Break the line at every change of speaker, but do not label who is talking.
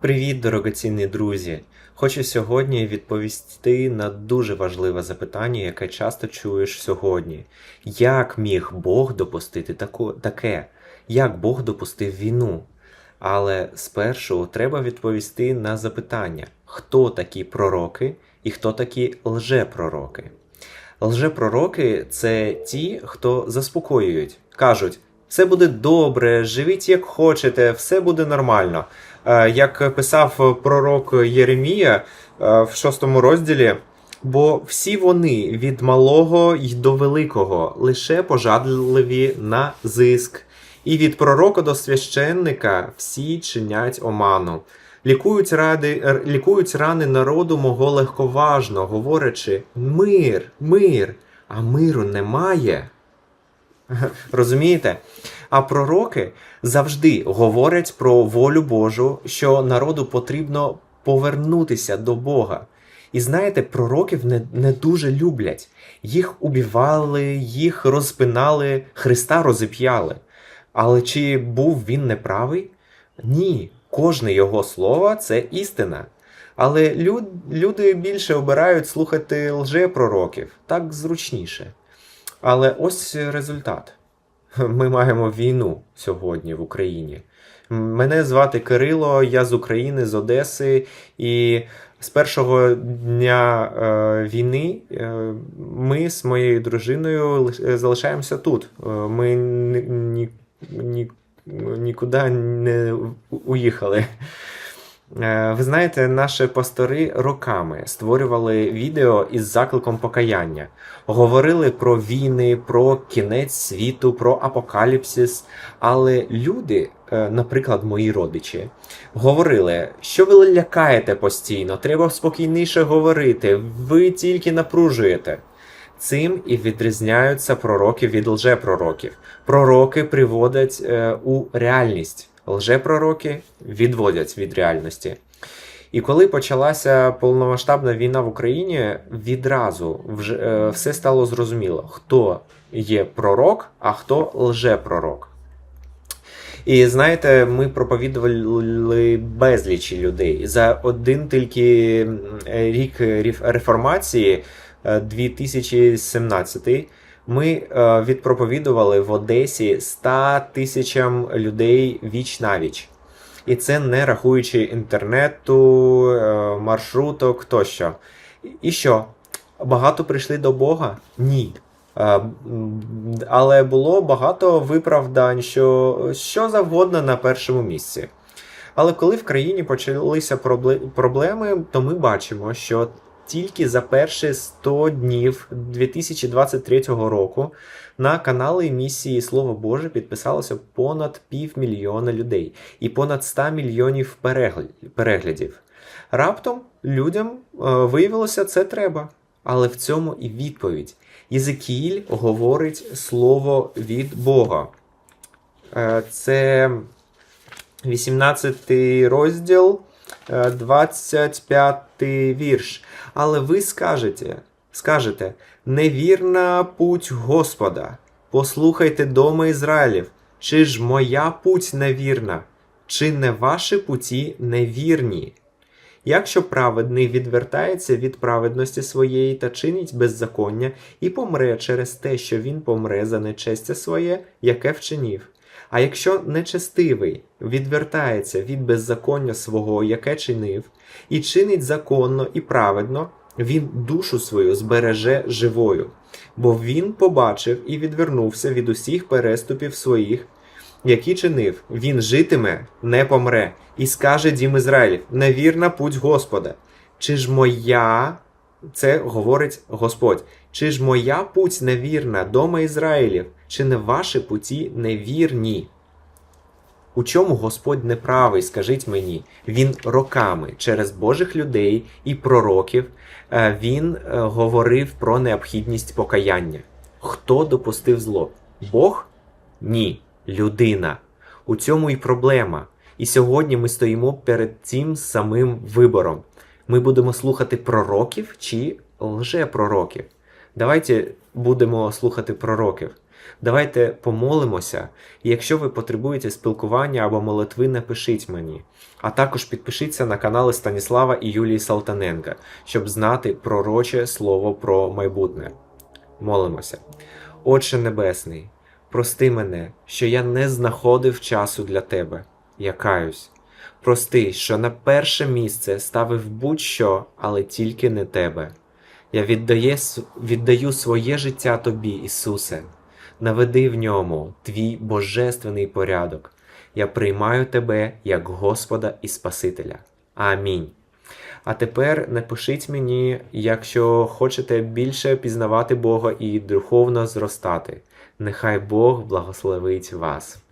Привіт, дорогоцінні друзі! Хочу сьогодні відповісти на дуже важливе запитання, яке часто чуєш сьогодні. Як міг Бог допустити таке? Як Бог допустив війну? Але спершу треба відповісти на запитання, хто такі пророки і хто такі лжепророки. Лжепророки це ті, хто заспокоюють, кажуть, все буде добре, живіть як хочете, все буде нормально. Е, Як писав пророк Єремія е, в шостому розділі, бо всі вони від малого й до великого лише пожадливі на зиск, і від пророка до священника всі чинять оману. Лікують, ради, лікують рани народу мого легковажно, говорячи мир, мир, а миру немає. Розумієте? А пророки завжди говорять про волю Божу, що народу потрібно повернутися до Бога. І знаєте, пророків не, не дуже люблять. Їх убивали, їх розпинали, Христа розіп'яли. Але чи був він неправий? Ні, кожне його слово це істина. Але люд, люди більше обирають слухати лжепророків, так зручніше. Але ось результат. Ми маємо війну сьогодні в Україні. Мене звати Кирило, я з України, з Одеси, і з першого дня е, війни е, ми з моєю дружиною е, залишаємося тут. Е, ми ні, ні, нікуди не уїхали. Е, Ви знаєте, наші пастори роками створювали відео із закликом покаяння, говорили про війни, про кінець світу, про апокаліпсис. Але люди, е, наприклад, мої родичі, говорили, що ви лякаєте постійно, треба спокійніше говорити, ви тільки напружуєте. Цим і відрізняються пророки від лжепророків. Пророки приводять е, у реальність, лжепророки відводять від реальності. І коли почалася повномасштабна війна в Україні, відразу вже е, все стало зрозуміло, хто є пророк, а хто лжепророк. І знаєте, ми проповідували безлічі людей. За один тільки рік реформації, е, 2017, ми е, відпроповідували в Одесі 100 тисячам людей віч на віч. І це не рахуючи інтернету, е, маршруток тощо. І що? Багато прийшли до Бога? Ні. Е, Але було багато виправдань, що що завгодно на першому місці. Але коли в країні почалися проблеми, то ми бачимо, що тільки за перші 100 днів 2023 року на канали місії Слово Боже підписалося понад півмільйона людей і понад 100 мільйонів переглядів. Раптом людям е, виявилося це треба. Але в цьому і відповідь. Єзекіїль говорить слово від Бога. Е, Це 18 розділ, 25 вірш. Але ви скажете, скажете, невірна путь Господа. Послухайте дома Ізраїлів, чи ж моя путь невірна, чи не ваші путі невірні? Якщо праведний відвертається від праведності своєї та чинить беззаконня і помре через те, що він помре за нечестя своє, яке вчинів. А якщо нечестивий відвертається від беззаконня свого, яке чинив, і чинить законно і праведно, він душу свою збереже живою, бо він побачив і відвернувся від усіх переступів своїх, які чинив, він житиме, не помре, і скаже дім Ізраїлів: невірна путь Господа. Чи ж моя, це говорить Господь, чи ж моя путь невірна, дома Ізраїлів, чи не ваші путі невірні? У чому Господь неправий, скажіть мені, він роками через Божих людей і пророків е, він е, говорив про необхідність покаяння. Хто допустив зло? Бог? Ні, людина. У цьому і проблема. І сьогодні ми стоїмо перед цим самим вибором. Ми будемо слухати пророків чи лжепророків. Давайте будемо слухати пророків. Давайте помолимося, якщо ви потребуєте спілкування або молитви, напишіть мені. А також підпишіться на канали Станіслава і Юлії Салтаненка, щоб знати пророче слово про майбутнє. Молимося. Отче Небесний, прости мене, що я не знаходив часу для тебе. Я каюсь. Прости, що на перше місце ставив будь-що, але тільки не тебе. Я віддає, віддаю своє життя Тобі, Ісусе. Наведи в ньому твій божественний порядок. Я приймаю Тебе як Господа і Спасителя. Амінь. А тепер напишіть мені, якщо хочете більше пізнавати Бога і духовно зростати. Нехай Бог благословить вас.